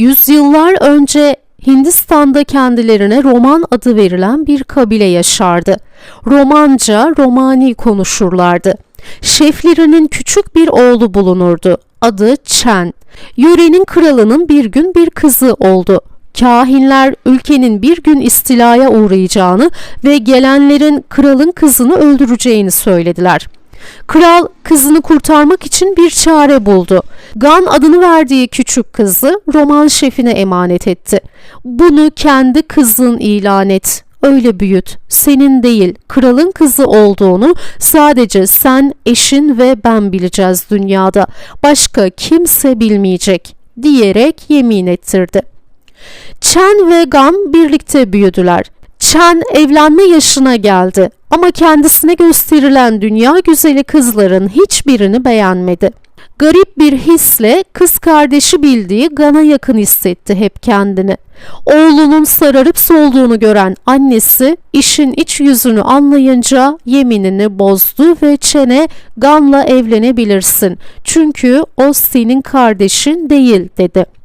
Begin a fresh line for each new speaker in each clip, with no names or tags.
Yüzyıllar önce Hindistan'da kendilerine Roman adı verilen bir kabile yaşardı. Romanca, Romani konuşurlardı. Şeflerinin küçük bir oğlu bulunurdu. Adı Chen. Yörenin kralının bir gün bir kızı oldu. Kahinler ülkenin bir gün istilaya uğrayacağını ve gelenlerin kralın kızını öldüreceğini söylediler. Kral kızını kurtarmak için bir çare buldu. Gan adını verdiği küçük kızı roman şefine emanet etti. Bunu kendi kızın ilan et. Öyle büyüt. Senin değil, kralın kızı olduğunu sadece sen, eşin ve ben bileceğiz dünyada. Başka kimse bilmeyecek diyerek yemin ettirdi. Chen ve Gam birlikte büyüdüler. Chen evlenme yaşına geldi ama kendisine gösterilen dünya güzeli kızların hiçbirini beğenmedi. Garip bir hisle kız kardeşi bildiği Gan'a yakın hissetti hep kendini. Oğlunun sararıp solduğunu gören annesi işin iç yüzünü anlayınca yeminini bozdu ve Chen'e Gan'la evlenebilirsin. Çünkü o senin kardeşin değil dedi.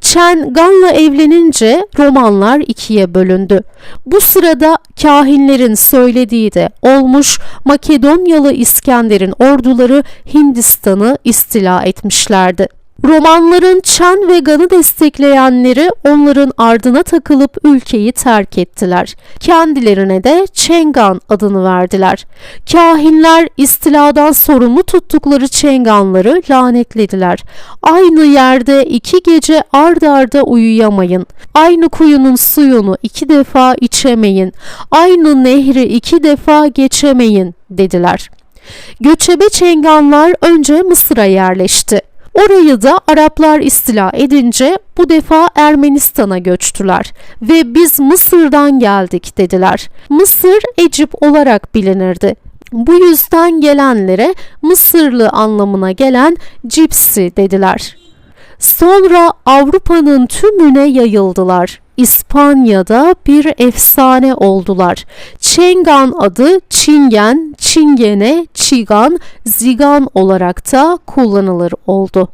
Chen Gan'la evlenince romanlar ikiye bölündü. Bu sırada kahinlerin söylediği de olmuş Makedonyalı İskender'in orduları Hindistan'ı istila etmişlerdi. Romanların Chen ve Gan'ı destekleyenleri onların ardına takılıp ülkeyi terk ettiler. Kendilerine de Çengan adını verdiler. Kahinler istiladan sorumlu tuttukları Çenganları lanetlediler. Aynı yerde iki gece ard arda uyuyamayın. Aynı kuyunun suyunu iki defa içemeyin. Aynı nehri iki defa geçemeyin dediler. Göçebe Çenganlar önce Mısır'a yerleşti. Orayı da Araplar istila edince bu defa Ermenistan'a göçtüler ve biz Mısır'dan geldik dediler. Mısır Ecip olarak bilinirdi. Bu yüzden gelenlere Mısırlı anlamına gelen Cipsi dediler. Sonra Avrupa'nın tümüne yayıldılar. İspanya'da bir efsane oldular. Çengan adı Çingen, Çingene, Çigan, Zigan olarak da kullanılır oldu.